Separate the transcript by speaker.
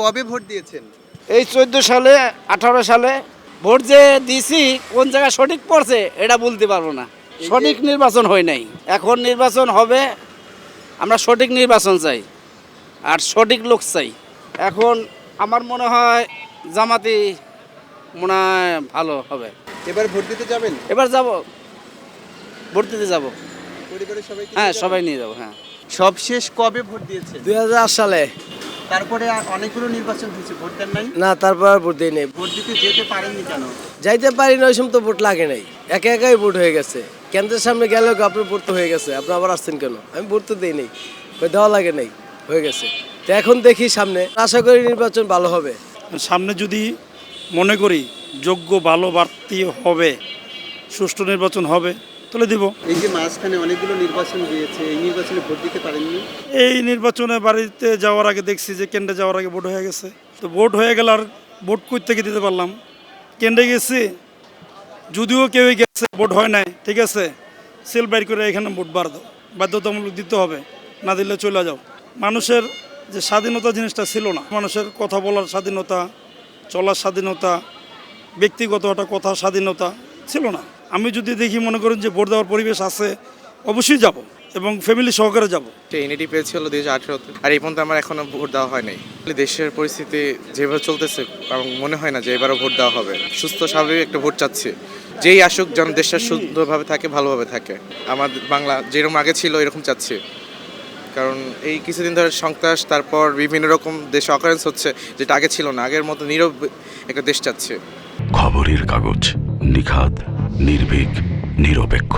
Speaker 1: কবে ভোট দিয়েছেন?
Speaker 2: এই চোদ্দ সালে আঠারো সালে ভোট যে দিছি কোন জায়গায় সঠিক পড়ছে এটা বলতে পারব না। সঠিক নির্বাচন হয় নাই। এখন নির্বাচন হবে আমরা সঠিক নির্বাচন চাই আর সঠিক লোক চাই। এখন আমার মনে হয় জামাতি মনে হয় ভালো হবে।
Speaker 1: এবার ভোট দিতে যাবেন?
Speaker 2: এবার যাব। ভোট দিতে যাব।
Speaker 1: পরিবারের সবাই
Speaker 2: হ্যাঁ সবাই নিয়ে যাব হ্যাঁ।
Speaker 1: সবশেষ কবে ভোট দিয়েছেন?
Speaker 3: দুই সালে।
Speaker 1: তারপরে আর অনেকগুলো নির্বাচন হয়েছে ভোট দেন নাই?
Speaker 3: না তারপর আর ভোট দিই নেই।
Speaker 1: ভোট দিতে যেতে পারেননি কেন?
Speaker 3: যাইতে পারি না ওই সময় তো ভোট লাগে নাই। একা একাই ভোট হয়ে গেছে। কেন্দ্রের সামনে গেলেও আপনার ভোট তো হয়ে গেছে? আপনি আবার আসছেন কেন? আমি ভোট তো দিই নেই। দেওয়া লাগে নাই হয়ে গেছে। তো এখন দেখি সামনে। আশা করি নির্বাচন ভালো হবে।
Speaker 4: সামনে যদি মনে করি যোগ্য ভালো বাড়তি হবে সুষ্ঠু নির্বাচন হবে তাহলে দিব।
Speaker 1: এই যে মাঝখানে অনেকগুলো নির্বাচন হয়েছে এই নির্বাচনে ভোট দিতে পারেননি?
Speaker 4: এই নির্বাচনে বাড়িতে যাওয়ার আগে দেখছি যে কেন্দ্রে যাওয়ার আগে ভোট হয়ে গেছে। তো ভোট হয়ে গেল আর ভোট কই থেকে দিতে পারলাম? কেন্দ্রে গেছি যদিও কেউ গেছে ভোট হয় নাই ঠিক আছে? সেল বাইর করে এখানে ভোট বার দাও। বাধ্যতামূলক দিতে হবে না দিলে চলে যাও। মানুষের যে স্বাধীনতা জিনিসটা ছিল না মানুষের কথা বলার স্বাধীনতা চলার স্বাধীনতা ব্যক্তিগত একটা কথা স্বাধীনতা ছিল না। আমি যদি দেখি মনে করেন যে ভোট দেওয়ার পরিবেশ আছে অবশ্যই যাব এবং ফ্যামিলি সহকারে যাব।
Speaker 5: এনইডি পেয়েছি হলো দুই হাজার আঠেরোতে আর এই পর্যন্ত আমার এখনও ভোট দেওয়া হয় নাই। দেশের পরিস্থিতি যেভাবে চলতেছে আমার মনে হয় না যে এবারও ভোট দেওয়া হবে। সুস্থ স্বাভাবিক একটা ভোট চাচ্ছি। যেই আসুক যেন দেশটা সুন্দরভাবে থাকে ভালোভাবে থাকে। আমার বাংলা যেরকম আগে ছিল এরকম চাচ্ছি। কারণ এই কিছুদিন ধরে সন্ত্রাস তারপর বিভিন্ন রকম দেশে অকারেন্স হচ্ছে যেটা আগে ছিল না। আগের মতো নীরব একটা দেশ চাচ্ছে।
Speaker 6: খবরের কাগজ নিখাত নির্ভীক নিরপেক্ষ।